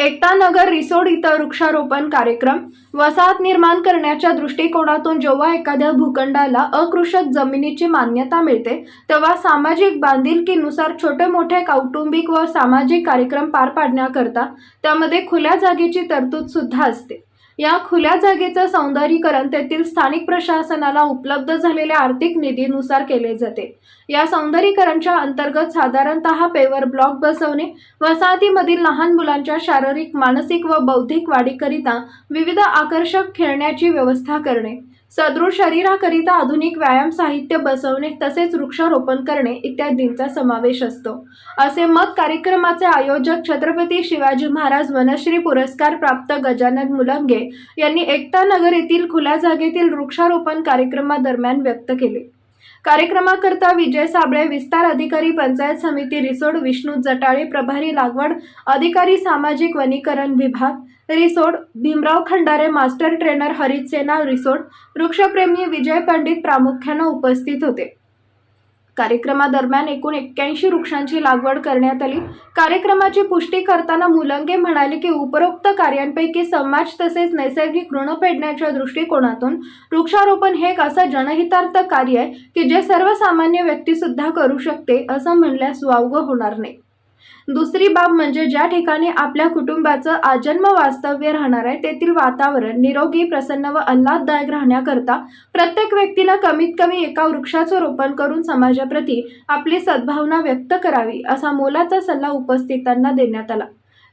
एकता नगर रिसोड इथं वृक्षारोपण कार्यक्रम. वसाहत निर्माण करण्याच्या दृष्टिकोनातून जेव्हा एखाद्या भूखंडाला अकृषक जमिनीची मान्यता मिळते तेव्हा सामाजिक बांधिलकीनुसार छोटे मोठे कौटुंबिक व सामाजिक कार्यक्रम पार पाडण्याकरता त्यामध्ये खुल्या जागेची तरतूद सुद्धा असते. या खुल्या जागेचं सौंदर्यीकरण तेथील स्थानिक प्रशासनाला उपलब्ध झालेल्या आर्थिक निधीनुसार केले जाते. या सौंदर्यीकरणच्या अंतर्गत साधारणतः पेवर ब्लॉक बसवणे वसाहतीमधील लहान मुलांच्या शारीरिक मानसिक व बौद्धिक वाढीकरिता विविध आकर्षक खेळण्याची व्यवस्था करणे सदृढ शरीराकरिता आधुनिक व्यायाम साहित्य बसवणे तसेच वृक्षारोपण करणे इत्यादींचा समावेश असतो. असे मत कार्यक्रमाचे आयोजक छत्रपती शिवाजी महाराज वनश्री पुरस्कार प्राप्त गजानन मुलंगे यांनी एकता नगर येथील खुल्या जागेतील वृक्षारोपण कार्यक्रमादरम्यान व्यक्त केले. कार्यक्रमाकरता विजय साबळे विस्तार अधिकारी पंचायत समिती रिसोड विष्णू जटाळे प्रभारी लागवड अधिकारी सामाजिक वनीकरण विभाग रिसोड भीमराव खंडारे मास्टर ट्रेनर हरित सेना रिसोड वृक्षप्रेमी विजय पंडित प्रामुख्यानं उपस्थित होते. कार्यक्रमादरम्यान एकूण एक्क्याऐंशी वृक्षांची लागवड करण्यात आली. कार्यक्रमाची पुष्टी करताना मुलंगे म्हणाले की उपरोक्त कार्यांपैकी समाज तसेच नैसर्गिक ऋण फेडण्याच्या दृष्टिकोनातून वृक्षारोपण हे एक असं जनहितार्थ कार्य आहे की जे सर्वसामान्य व्यक्तीसुद्धा करू शकते असं म्हणल्यास वावगं होणार नाही. दुसरी बाब म्हणजे ज्या ठिकाणी आपल्या कुटुंबाचं आजन्म वास्तव्य राहणार आहे तेथील वातावरण निरोगी प्रसन्न व आल्हाददायक राहण्याकरता प्रत्येक व्यक्तीला कमीत कमी एका वृक्षाचं रोपण करून समाजाप्रती आपली सद्भावना व्यक्त करावी असा मोलाचा सल्ला उपस्थितांना देण्यात आला.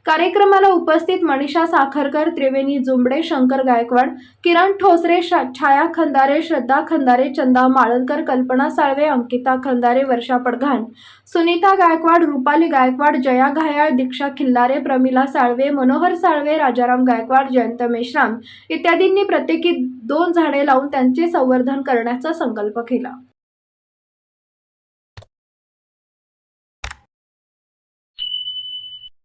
कार्यक्रमाला उपस्थित मनीषा साखरकर त्रिवेणी जुंबडे शंकर गायकवाड किरण ठोसरे शा छाया खंदारे श्रद्धा खंदारे चंदा माळनकर कल्पना साळवे अंकिता खंदारे वर्षा पडघाण सुनीता गायकवाड रुपाली गायकवाड जया घायाळ दीक्षा खिल्लारे प्रमिला साळवे मनोहर साळवे राजाराम गायकवाड जयंत मेश्राम इत्यादींनी प्रत्येकी दोन झाडे लावून त्यांचे संवर्धन करण्याचा संकल्प केला.